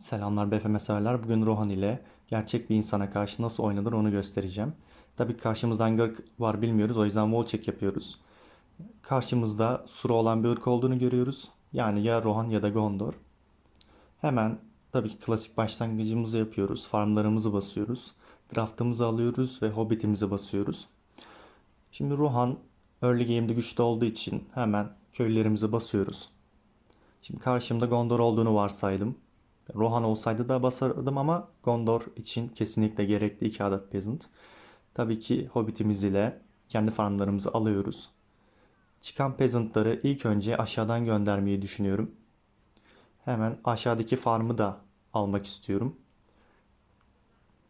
Selamlar BFM severler. Bugün Rohan ile gerçek bir insana karşı nasıl oynanır onu göstereceğim. Tabii karşımızda hangi ırk var bilmiyoruz. O yüzden wall check yapıyoruz. Karşımızda sura olan bir ırk olduğunu görüyoruz. Yani ya Rohan ya da Gondor. Hemen tabii ki klasik başlangıcımızı yapıyoruz. Farmlarımızı basıyoruz. Draftımızı alıyoruz ve Hobbit'imizi basıyoruz. Şimdi Rohan early game'de güçlü olduğu için hemen köylerimizi basıyoruz. Şimdi karşımda Gondor olduğunu varsaydım. Rohan olsaydı da basardım ama Gondor için kesinlikle gerekli iki adet peasant. Tabii ki Hobbit'imiz ile kendi farmlarımızı alıyoruz. Çıkan peasantları ilk önce aşağıdan göndermeyi düşünüyorum. Hemen aşağıdaki farmı da almak istiyorum.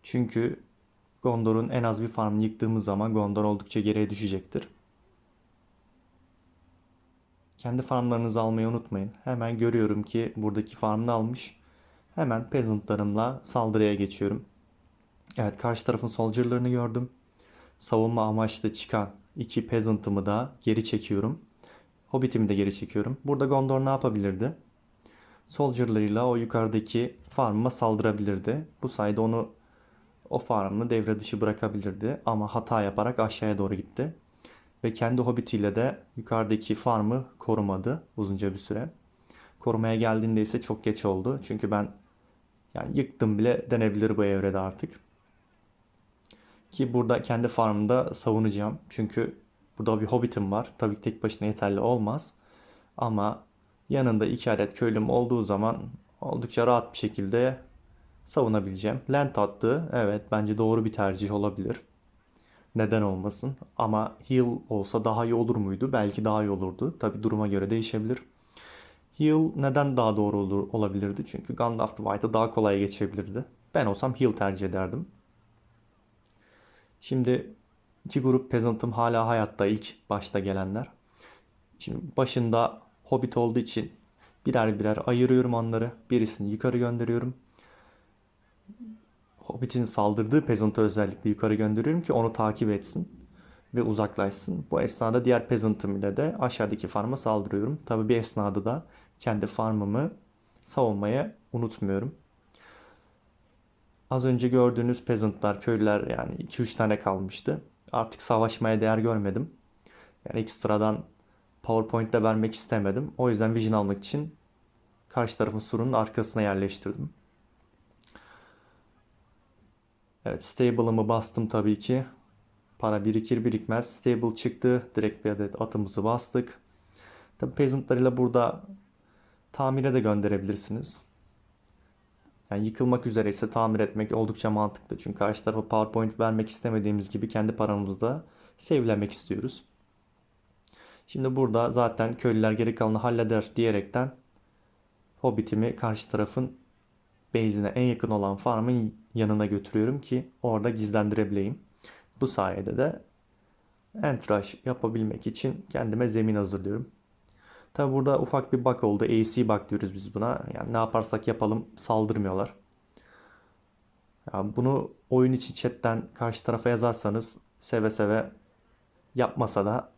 Çünkü Gondor'un en az bir farmını yıktığımız zaman Gondor oldukça geriye düşecektir. Kendi farmlarınızı almayı unutmayın. Hemen görüyorum ki buradaki farmını almış. Hemen peasantlarımla saldırıya geçiyorum. Evet karşı tarafın soldierlarını gördüm. Savunma amaçlı çıkan iki peasantımı da geri çekiyorum. Hobbit'imi de geri çekiyorum. Burada Gondor ne yapabilirdi? Soldierlarıyla o yukarıdaki farmıma saldırabilirdi. Bu sayede onu o farmını devre dışı bırakabilirdi. Ama hata yaparak aşağıya doğru gitti. Ve kendi hobbitiyle de yukarıdaki farmı korumadı uzunca bir süre. Korumaya geldiğinde ise çok geç oldu. Çünkü ben yani yıktım bile denebilir bu evrede artık. Ki burada kendi farmımda savunacağım. Çünkü burada bir hobbitim var. Tabii ki tek başına yeterli olmaz. Ama yanında iki adet köylüm olduğu zaman oldukça rahat bir şekilde savunabileceğim. Land attı. Evet bence doğru bir tercih olabilir. Neden olmasın? Ama heal olsa daha iyi olur muydu? Belki daha iyi olurdu. Tabi duruma göre değişebilir. Heal neden daha doğru olur, olabilirdi? Çünkü Gandalf the White'ı daha kolay geçebilirdi. Ben olsam heal tercih ederdim. Şimdi iki grup peasant'ım hala hayatta ilk başta gelenler. Şimdi başında hobbit olduğu için birer birer ayırıyorum onları. Birisini yukarı gönderiyorum. Hobbit'in saldırdığı peasant'ı özellikle yukarı gönderiyorum ki onu takip etsin ve uzaklaşsın. Bu esnada diğer peasant'ım ile de aşağıdaki farma saldırıyorum. Tabi bir esnada da kendi farmımı savunmaya unutmuyorum. Az önce gördüğünüz peasantlar, köylüler yani 2-3 tane kalmıştı. Artık savaşmaya değer görmedim. Yani ekstradan PowerPoint'te vermek istemedim. O yüzden vision almak için karşı tarafın surunun arkasına yerleştirdim. Evet stable'ımı bastım tabii ki. Para birikir birikmez stable çıktı. Direkt bir adet atımızı bastık. Tabii peasantlarıyla burada tamire de gönderebilirsiniz. Yani yıkılmak üzereyse tamir etmek oldukça mantıklı. Çünkü karşı tarafa PowerPoint vermek istemediğimiz gibi kendi paramızı da save'lemek istiyoruz. Şimdi burada zaten köylüler geri kalanı halleder diyerekten Hobbit'imi karşı tarafın base'ine en yakın olan farmın yanına götürüyorum ki orada gizlendirebileyim. Bu sayede de entraş yapabilmek için kendime zemin hazırlıyorum. Tabi burada ufak bir bug oldu. AC bug diyoruz biz buna. Yani ne yaparsak yapalım saldırmıyorlar. Yani bunu oyun içi chatten karşı tarafa yazarsanız seve seve yapmasa da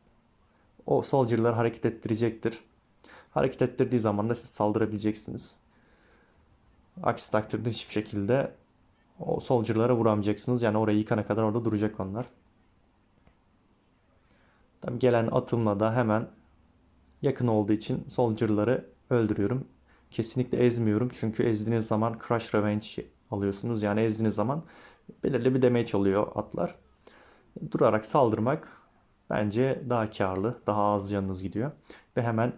o soldier'lar hareket ettirecektir. Hareket ettirdiği zaman da siz saldırabileceksiniz. Aksi takdirde hiçbir şekilde o soldier'lara vuramayacaksınız. Yani orayı yıkana kadar orada duracak onlar. Tabii gelen atımla da hemen yakın olduğu için soldier'ları öldürüyorum. Kesinlikle ezmiyorum. Çünkü ezdiğiniz zaman crush revenge alıyorsunuz. Yani ezdiğiniz zaman belirli bir damage alıyor atlar. Durarak saldırmak bence daha karlı. Daha az canınız gidiyor. Ve hemen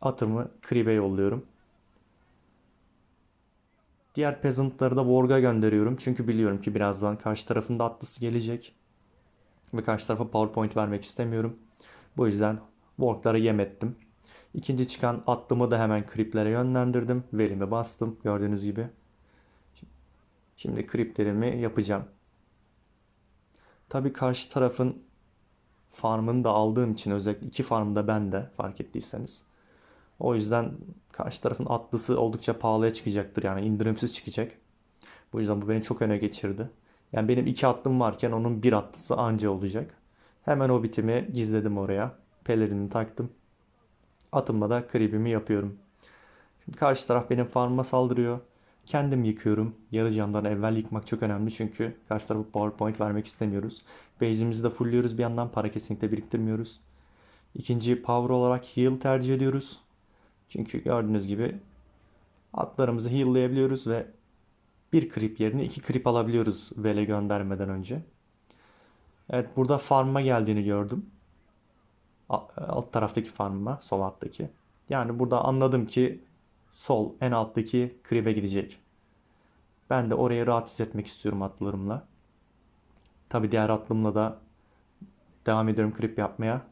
atımı Kribe yolluyorum. Diğer peasantları da Vorg'a gönderiyorum. Çünkü biliyorum ki birazdan karşı tarafında atlısı gelecek. Ve karşı tarafa PowerPoint vermek istemiyorum. Bu yüzden Vorg'lara yem ettim. İkinci çıkan atlımı da hemen kriplere yönlendirdim. Verimi bastım gördüğünüz gibi. Şimdi kriplerimi yapacağım. Tabii karşı tarafın farmını da aldığım için özellikle iki farm da bende fark ettiyseniz. O yüzden karşı tarafın atlısı oldukça pahalıya çıkacaktır. Yani indirimsiz çıkacak. Bu yüzden bu beni çok öne geçirdi. Yani benim iki atlım varken onun bir atlısı anca olacak. Hemen o bitimi gizledim oraya. Pelerini taktım. Atımla da kribimi yapıyorum. Şimdi karşı taraf benim farmıma saldırıyor. kendim yıkıyorum. Yarı candan evvel yıkmak çok önemli çünkü karşı tarafı PowerPoint vermek istemiyoruz. Base'imizi de fullliyoruz bir yandan para kesinlikle biriktirmiyoruz. İkinci power olarak heal tercih ediyoruz. Çünkü gördüğünüz gibi atlarımızı heal'layabiliyoruz ve bir creep yerine iki creep alabiliyoruz vele göndermeden önce. Evet burada farm'a geldiğini gördüm. Alt taraftaki farm'a, sol alttaki. Yani burada anladım ki sol en alttaki creep'e gidecek. Ben de orayı rahat hissetmek istiyorum atlarımla. Tabi diğer atlımla da devam ediyorum creep yapmaya.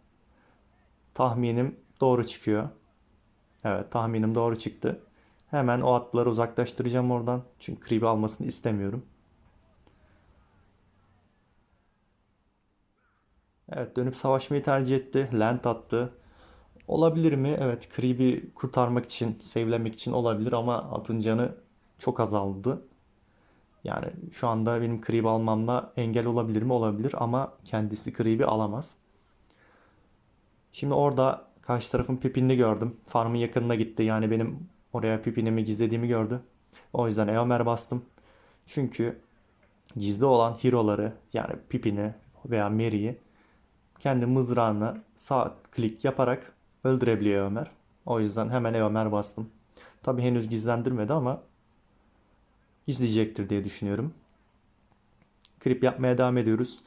Tahminim doğru çıkıyor. Evet tahminim doğru çıktı. Hemen o atları uzaklaştıracağım oradan. Çünkü creep'i almasını istemiyorum. Evet dönüp savaşmayı tercih etti. Land attı. Olabilir mi? Evet creep'i kurtarmak için, save'lemek için olabilir ama atın canı çok azaldı. Yani şu anda benim creep almamla engel olabilir mi? Olabilir ama kendisi creep'i alamaz. Şimdi orada karşı tarafın pipinini gördüm. Farmın yakınına gitti. Yani benim oraya pipinimi gizlediğimi gördü. O yüzden Eomer bastım. Çünkü gizli olan hero'ları yani pipini veya Mary'i kendi mızrağına sağ klik yaparak öldürebiliyor Ömer. O yüzden hemen Ömer bastım. Tabi henüz gizlendirmedi ama gizleyecektir diye düşünüyorum. Krip yapmaya devam ediyoruz.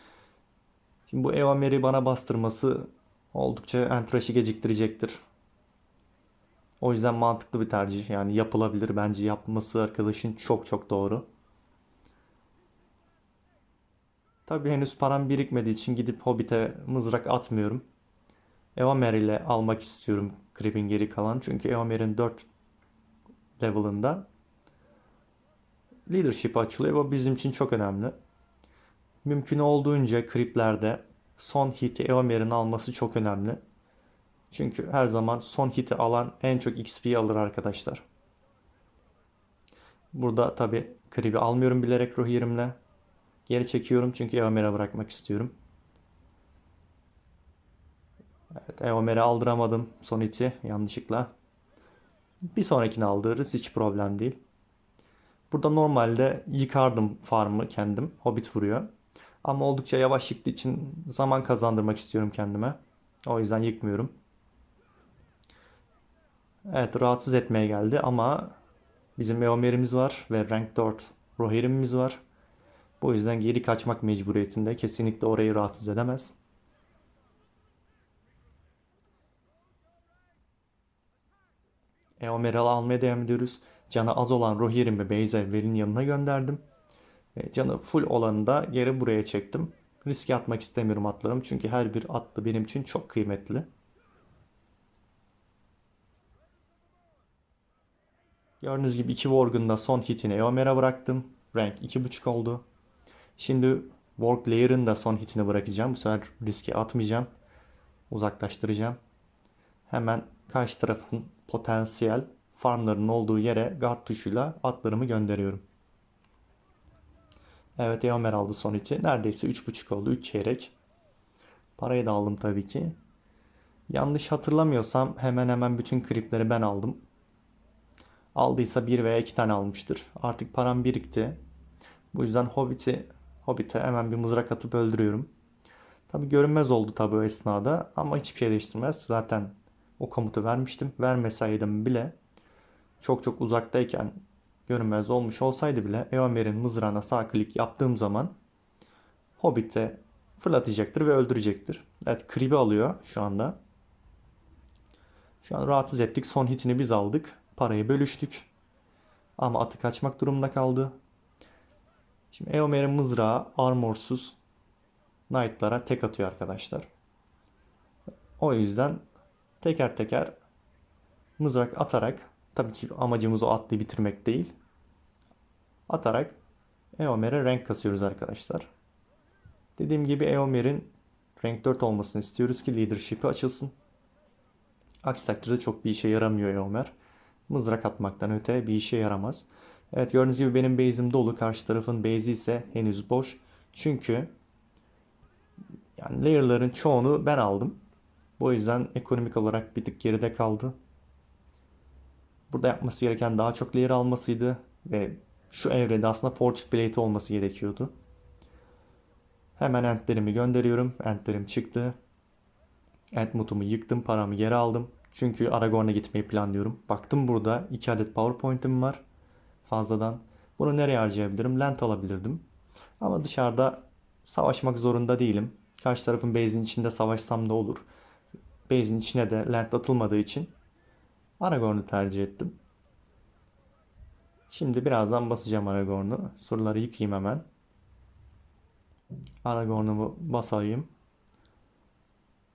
Şimdi bu Eomer'i bana bastırması oldukça entraşı geciktirecektir. O yüzden mantıklı bir tercih. Yani yapılabilir. Bence yapması arkadaşın çok çok doğru. Tabii henüz param birikmediği için gidip Hobbit'e mızrak atmıyorum. Eomer ile almak istiyorum Creep'in geri kalan. Çünkü Eomer'in 4 level'ında leadership açılıyor. Bu bizim için çok önemli. Mümkün olduğunca Creep'lerde son hit'i Eomer'in alması çok önemli. Çünkü her zaman son hit'i alan en çok XP'yi alır arkadaşlar. Burada tabi Creep'i almıyorum bilerek ruh yerimle. Geri çekiyorum çünkü Eomer'e bırakmak istiyorum. Evet, Eomer'e aldıramadım son iti yanlışlıkla. Bir sonrakini aldırırız hiç problem değil. Burada normalde yıkardım farmı kendim. Hobbit vuruyor. Ama oldukça yavaş yıktığı için zaman kazandırmak istiyorum kendime. O yüzden yıkmıyorum. Evet rahatsız etmeye geldi ama bizim Eomer'imiz var ve rank 4 Rohirrim'imiz var. Bu yüzden geri kaçmak mecburiyetinde. Kesinlikle orayı rahatsız edemez. Eomer'i almaya devam ediyoruz. Canı az olan Rohirrim ve Beyze Vel'in yanına gönderdim. E, canı full olanı da geri buraya çektim. Riske atmak istemiyorum atlarım. Çünkü her bir atlı benim için çok kıymetli. Gördüğünüz gibi iki Worgen'da son hitini Eomer'e bıraktım. Rank 2.5 oldu. Şimdi Work Layer'ın da son hitini bırakacağım. Bu sefer riske atmayacağım. Uzaklaştıracağım. Hemen karşı tarafın potansiyel farmların olduğu yere guard tuşuyla atlarımı gönderiyorum. Evet Eomer aldı son hiti. Neredeyse 3.5 oldu. 3 çeyrek. Parayı da aldım tabii ki. Yanlış hatırlamıyorsam hemen hemen bütün kripleri ben aldım. Aldıysa bir veya iki tane almıştır. Artık param birikti. Bu yüzden Hobbit'i Hobbit'e hemen bir mızrak atıp öldürüyorum. Tabi görünmez oldu tabi o esnada ama hiçbir şey değiştirmez. Zaten o komutu vermiştim. Vermeseydim bile çok çok uzaktayken görünmez olmuş olsaydı bile Eomer'in mızrağına sağ klik yaptığım zaman Hobbit'e fırlatacaktır ve öldürecektir. Evet Krib'i alıyor şu anda. Şu an rahatsız ettik. Son hitini biz aldık. Parayı bölüştük. Ama atı kaçmak durumunda kaldı. Şimdi Eomer'in mızrağı armorsuz Knight'lara tek atıyor arkadaşlar. O yüzden teker teker mızrak atarak tabii ki amacımız o atlıyı bitirmek değil. Atarak Eomer'e renk kasıyoruz arkadaşlar. Dediğim gibi Eomer'in renk 4 olmasını istiyoruz ki leadership'i açılsın. Aksi takdirde çok bir işe yaramıyor Eomer. Mızrak atmaktan öte bir işe yaramaz. Evet gördüğünüz gibi benim base'im dolu. Karşı tarafın base'i ise henüz boş. Çünkü yani layer'ların çoğunu ben aldım. Bu yüzden ekonomik olarak bir tık geride kaldı. Burada yapması gereken daha çok layer almasıydı. Ve şu evrede aslında Forge Blade olması gerekiyordu. Hemen entlerimi gönderiyorum. Entlerim çıktı. Entmut'umu yıktım. Paramı geri aldım. Çünkü Aragorn'a gitmeyi planlıyorum. Baktım burada 2 adet PowerPoint'im var. Fazladan. Bunu nereye harcayabilirim? Land alabilirdim. Ama dışarıda savaşmak zorunda değilim. Karşı tarafın base'in içinde savaşsam da olur. Base'in içine de land atılmadığı için Aragorn'u tercih ettim. Şimdi birazdan basacağım Aragorn'u. Surları yıkayayım hemen. Aragorn'umu basayım.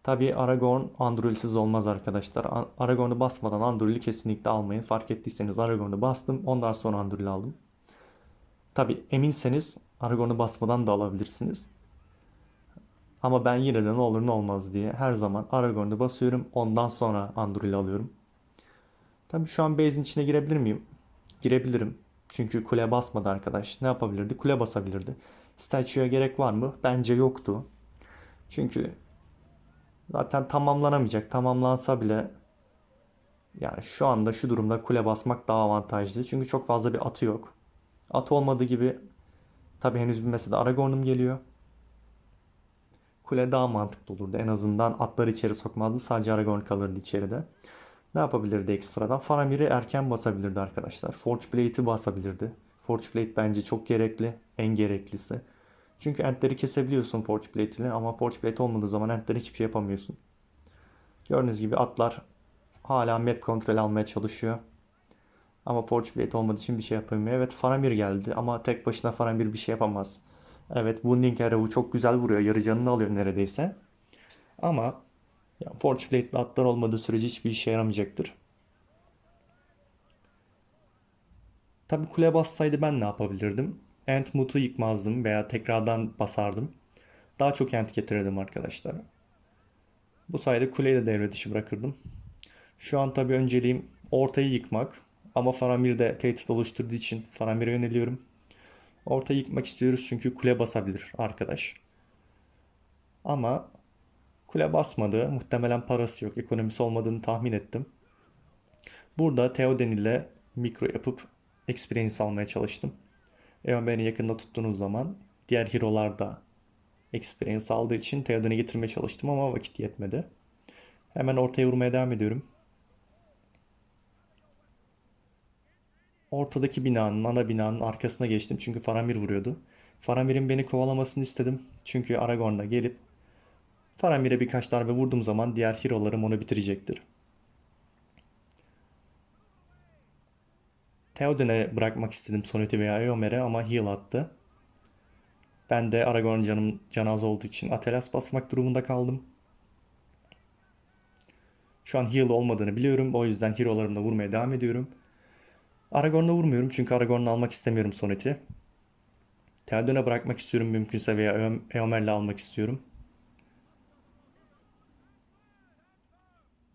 Tabii Aragorn Anduril'siz olmaz arkadaşlar. Aragorn'u basmadan Anduril'i kesinlikle almayın. Fark ettiyseniz Aragorn'u bastım. Ondan sonra Anduril aldım. Tabii eminseniz Aragorn'u basmadan da alabilirsiniz. Ama ben yine de ne olur ne olmaz diye her zaman Aragorn'u basıyorum. Ondan sonra Anduril alıyorum. Tabii şu an base'in içine girebilir miyim? Girebilirim. Çünkü kule basmadı arkadaş. Ne yapabilirdi? Kule basabilirdi. Statue'ya gerek var mı? Bence yoktu. Çünkü zaten tamamlanamayacak. Tamamlansa bile yani şu anda şu durumda kule basmak daha avantajlı. Çünkü çok fazla bir atı yok. At olmadığı gibi tabii henüz bir mesela Aragorn'um geliyor. Kule daha mantıklı olurdu. En azından atları içeri sokmazdı. Sadece Aragorn kalırdı içeride. Ne yapabilirdi ekstradan? Faramir'i erken basabilirdi arkadaşlar. Forge Blade'i basabilirdi. Forge Blade bence çok gerekli. En gereklisi. Çünkü entleri kesebiliyorsun Forge Blade ile ama Forge Blade olmadığı zaman entler hiçbir şey yapamıyorsun. Gördüğünüz gibi atlar hala map kontrol almaya çalışıyor. Ama Forge Blade olmadığı için bir şey yapamıyor. Evet Faramir geldi ama tek başına Faramir bir şey yapamaz. Evet Wounding Arrow'u çok güzel vuruyor. Yarı canını alıyor neredeyse. Ama ya Forge Blade'li atlar olmadığı sürece hiçbir işe yaramayacaktır. Tabii kule bassaydı ben ne yapabilirdim? Entmut'u yıkmazdım veya tekrardan basardım. Daha çok ent getirirdim arkadaşlar. Bu sayede kuleyi de devre dışı bırakırdım. Şu an tabii önceliğim ortayı yıkmak. Ama Faramir de tehdit oluşturduğu için Faramir'e yöneliyorum. Ortayı yıkmak istiyoruz çünkü kule basabilir arkadaş. Ama kule basmadı. Muhtemelen parası yok. Ekonomisi olmadığını tahmin ettim. Burada Theoden ile mikro yapıp experience almaya çalıştım. Eomer'i yakında tuttuğunuz zaman diğer hero'lar da experience aldığı için Theoden'i getirmeye çalıştım ama vakit yetmedi. Hemen ortaya vurmaya devam ediyorum. Ortadaki binanın, ana binanın arkasına geçtim çünkü Faramir vuruyordu. Faramir'in beni kovalamasını istedim. Çünkü Aragorn da gelip Faramir'e birkaç darbe vurduğum zaman diğer hero'larım onu bitirecektir. Theoden'e bırakmak istedim Sonet'i veya Eomer'e ama heal attı. Ben de Aragorn canım can az olduğu için Atelas basmak durumunda kaldım. Şu an heal olmadığını biliyorum. O yüzden hero'larımla vurmaya devam ediyorum. Aragorn'a vurmuyorum çünkü Aragorn'u almak istemiyorum Sonet'i. Theoden'e bırakmak istiyorum mümkünse veya Eom- Eomer'le almak istiyorum.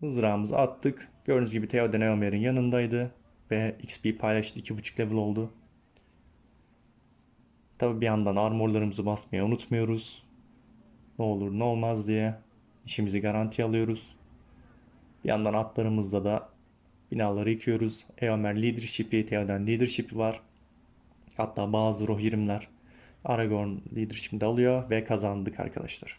Mızrağımızı attık. Gördüğünüz gibi Theoden Eomer'in yanındaydı. Ve XP paylaştı 2.5 level oldu. Tabi bir yandan armorlarımızı basmayı unutmuyoruz. Ne olur ne olmaz diye işimizi garanti alıyoruz. Bir yandan atlarımızda da binaları yıkıyoruz. Eomer leadership'i, Theoden leadership'i var. Hatta bazı Rohirrimler Aragorn leadership'ini de alıyor ve kazandık arkadaşlar.